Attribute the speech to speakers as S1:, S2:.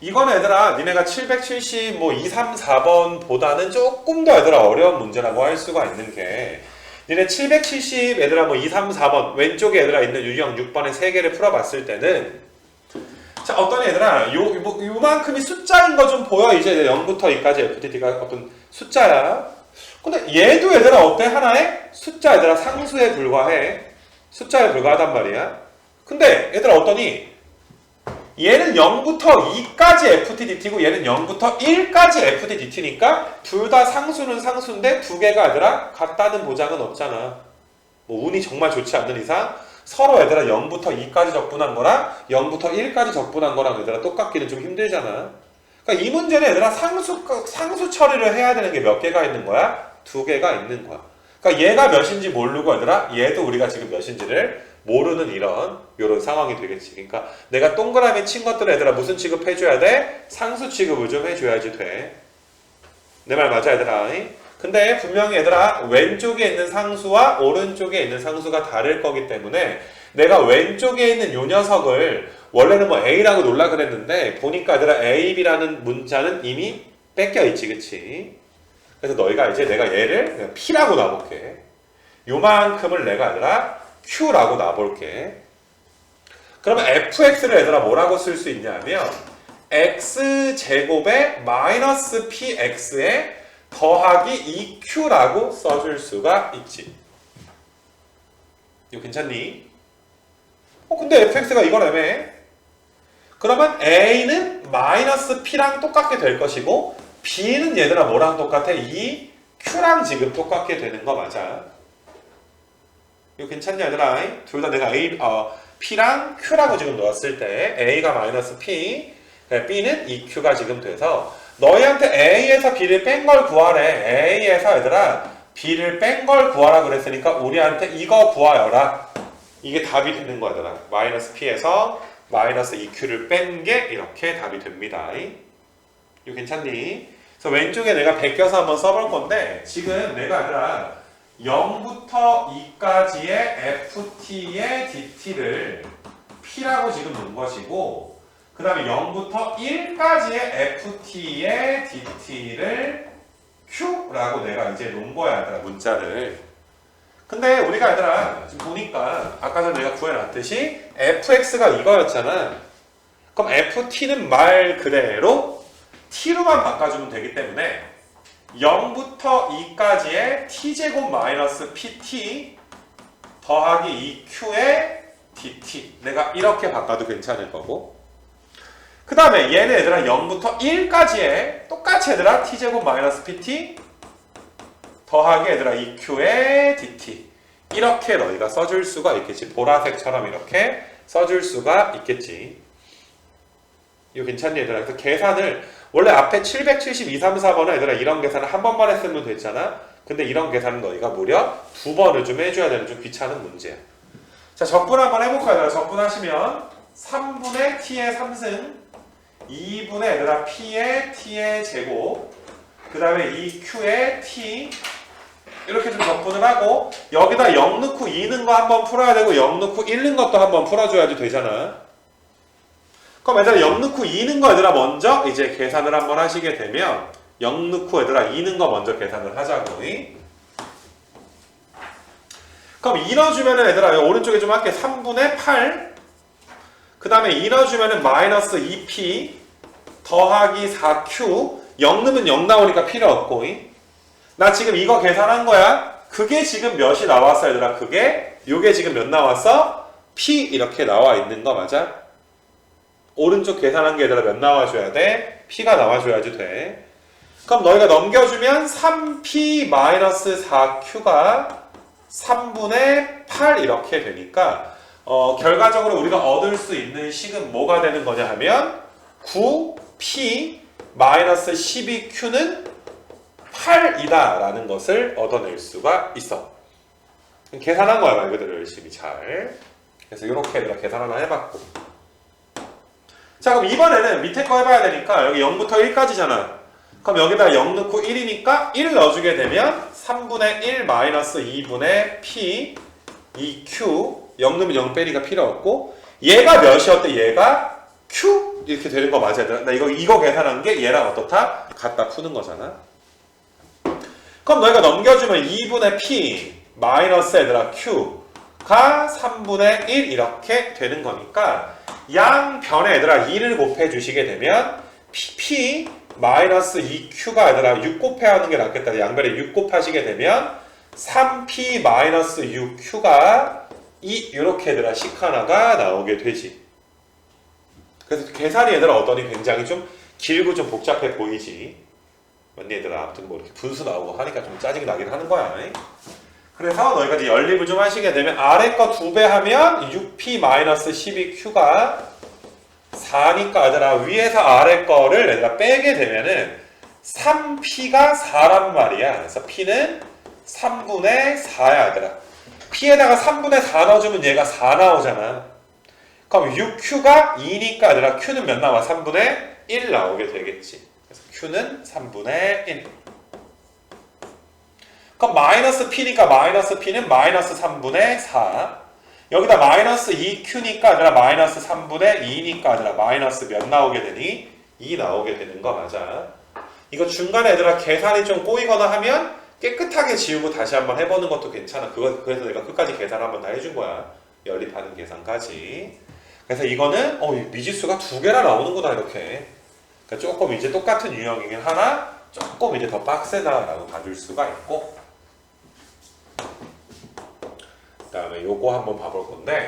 S1: 이건 얘들아 니네가 770 뭐 2, 3, 4번보다는 조금 더 얘들아 어려운 문제라고 할 수가 있는 게 니네 770 얘들아 뭐 2, 3, 4번 왼쪽에 얘들아 있는 유형 6번의 세 개를 풀어봤을 때는 자 어떤 얘들아 요, 뭐, 요만큼이 숫자인 거 좀 보여. 이제 0부터 2까지 FTT가 어떤 숫자야. 근데 얘도 얘들아 어때? 하나의 숫자 얘들아 상수에 불과해. 숫자에 불과하단 말이야. 근데 얘들아 어떠니 얘는 0부터 2까지 FTDT고 얘는 0부터 1까지 FTDT니까 둘 다 상수는 상수인데 두 개가 얘들아 같다는 보장은 없잖아. 뭐 운이 정말 좋지 않는 이상 서로 얘들아 0부터 2까지 적분한 거랑 0부터 1까지 적분한 거랑 얘들아 똑같기는 좀 힘들잖아. 그러니까 이 문제는 얘들아 상수 상수 처리를 해야 되는 게 몇 개가 있는 거야? 두 개가 있는 거야. 그러니까 얘가 몇인지 모르고 얘들아 얘도 우리가 지금 몇인지를 모르는 이런 이런 상황이 되겠지. 그러니까 내가 동그라미 친 것들 얘들아 무슨 취급 해줘야 돼? 상수 취급을 좀 해줘야지 돼. 내 말 맞아 얘들아? 근데 분명히 얘들아 왼쪽에 있는 상수와 오른쪽에 있는 상수가 다를 거기 때문에 내가 왼쪽에 있는 요 녀석을 원래는 뭐 A라고 놀라 그랬는데 보니까 얘들아 A, B라는 문자는 이미 뺏겨 있지 그치? 그래서 너희가 이제 내가 얘를 P라고 놔볼게 요만큼을 내가 얘들아 Q라고 놔볼게 그러면 fx를 얘들아 뭐라고 쓸 수 있냐면 x제곱에 마이너스 px에 더하기 2q라고 써줄 수가 있지. 이거 괜찮니? 어 근데 fx가 이걸 애매해. 그러면 a는 마이너스 p랑 똑같게 될 것이고 b는 얘들아 뭐랑 똑같아? 이 q랑 지금 똑같게 되는 거 맞아. 이거 괜찮냐 얘들아? 둘 다 내가 a 어, p랑 q라고 지금 넣었을 때 a가 마이너스 p, b는 2q가 지금 돼서 너희한테 a에서 b를 뺀 걸 구하래. a에서 얘들아 b를 뺀 걸 구하라 그랬으니까 우리한테 이거 구하여라. 이게 답이 되는 거야, 얘들아. 마이너스 p에서 마이너스 2q를 뺀 게 이렇게 답이 됩니다. 이거 괜찮니? 그래서 왼쪽에 내가 베껴서 한번 써볼 건데 지금 내가 얘들아 0부터 2까지의 ft의 dt를 p라고 지금 놓은 것이고 그 다음에 0부터 1까지의 ft의 dt를 q라고 내가 이제 놓은 거야 얘들아 문자를. 근데 우리가 얘들아 지금 보니까 아까 전에 내가 구해놨듯이 fx가 이거였잖아. 그럼 ft는 말 그대로 t로만 바꿔주면 되기 때문에 0부터 2까지의 t제곱 마이너스 pt 더하기 2q의 dt. 내가 이렇게 바꿔도 괜찮을 거고. 그 다음에 얘는 얘들아 0부터 1까지의 똑같이 얘들아 t제곱 마이너스 pt 더하기 얘들아 2q의 dt. 이렇게 너희가 써줄 수가 있겠지. 보라색처럼 이렇게 써줄 수가 있겠지. 이거 괜찮니 얘들아? 그래서 계산을 원래 앞에 772, 3, 4번은 얘들아 이런 계산을 한 번만 했으면 됐잖아. 근데 이런 계산은 너희가 무려 두 번을 좀 해줘야 되는 좀 귀찮은 문제야. 자 적분 한번 해볼까요? 얘들아? 적분하시면 3분의 t의 3승 2분의 얘들아 p의 t의 제곱 그 다음에 2q의 t 이렇게 좀 적분을 하고 여기다 0 넣고 2 넣은 거 한번 풀어야 되고 0 넣고 1 넣은 것도 한번 풀어줘야지 되잖아. 그럼 얘들아 0 넣고 2 넣은 거 얘들아 먼저 이제 계산을 한번 하시게 되면 0 넣고 얘들아 2 넣은 거 먼저 계산을 하자고. 그럼 2 넣어주면은 얘들아 오른쪽에 좀 할게. 3분의 8 그 다음에 2 넣어주면은 마이너스 2p 더하기 4q 0 넣으면 0 나오니까 필요 없고. 나 지금 이거 계산한 거야. 그게 지금 몇이 나왔어 얘들아? 그게 요게 지금 몇 나왔어? p 이렇게 나와 있는 거 맞아? 오른쪽 계산한 게 얘들아 몇 나와줘야 돼? P가 나와줘야지 돼. 그럼 너희가 넘겨주면 3P-4Q가 3분의 8 이렇게 되니까 어, 결과적으로 우리가 얻을 수 있는 식은 뭐가 되는 거냐 하면 9P-12Q는 8이다 라는 것을 얻어낼 수가 있어. 계산한 거야 말 그대로 열심히 잘. 그래서 이렇게 계산 하나 해봤고 자 그럼 이번에는 밑에 거 해봐야 되니까 여기 0부터 1까지잖아 그럼 여기다 0 넣고 1이니까 1 넣어주게 되면 3분의 1 마이너스 2분의 p 2q 0 넣으면 0 빼기가 필요 없고 얘가 몇이었대? 얘가 q 이렇게 되는 거 맞아 얘들아 나 이거 이거 계산한 게 얘랑 어떻다? 갖다 푸는 거잖아. 그럼 너희가 넘겨주면 2분의 p 마이너스 얘들아 q가 3분의 1 이렇게 되는 거니까 양변에 얘들아 2를 곱해 주시게 되면 pp 마이너스 2q가 얘들아 6 곱해 하는 게 낫겠다. 양변에 6 곱하시게 되면 3p 마이너스 6q가 2 이렇게 얘들아 식 하나가 나오게 되지. 그래서 계산이 얘들아 어떠니? 굉장히 좀 길고 좀 복잡해 보이지. 맞니? 얘들아 아무튼 뭐 이렇게 분수 나오고 하니까 좀 짜증이 나긴 하는 거야 그래서 너희가 이제 연립을 좀 하시게 되면 아래 거 두 배 하면 6p-12q가 4니까 얘들아. 위에서 아래 거를 얘들아 빼게 되면은 3p가 4란 말이야. 그래서 p는 3분의 4야 얘들아. p에다가 3분의 4 넣어주면 얘가 4 나오잖아. 그럼 6q가 2니까 얘들아 q는 몇 나와? 3분의 1 나오게 되겠지. 그래서 q는 3분의 1 그럼 마이너스 p니까 마이너스 p는 마이너스 3분의 4 여기다 마이너스 2q니까 아니라 마이너스 3분의 2니까 아니라 마이너스 몇 나오게 되니? 2 나오게 되는 거 맞아. 이거 중간에 얘들아 계산이 좀 꼬이거나 하면 깨끗하게 지우고 다시 한번 해보는 것도 괜찮아. 그거, 그래서 내가 끝까지 계산 한번 다 해준 거야. 연립하는 계산까지. 그래서 이거는 어, 이 미지수가 두 개나 나오는구나 이렇게. 그러니까 조금 이제 똑같은 유형이긴 하나 조금 이제 더 빡세다라고 봐줄 수가 있고 그 다음에 요거 한번 봐볼 건데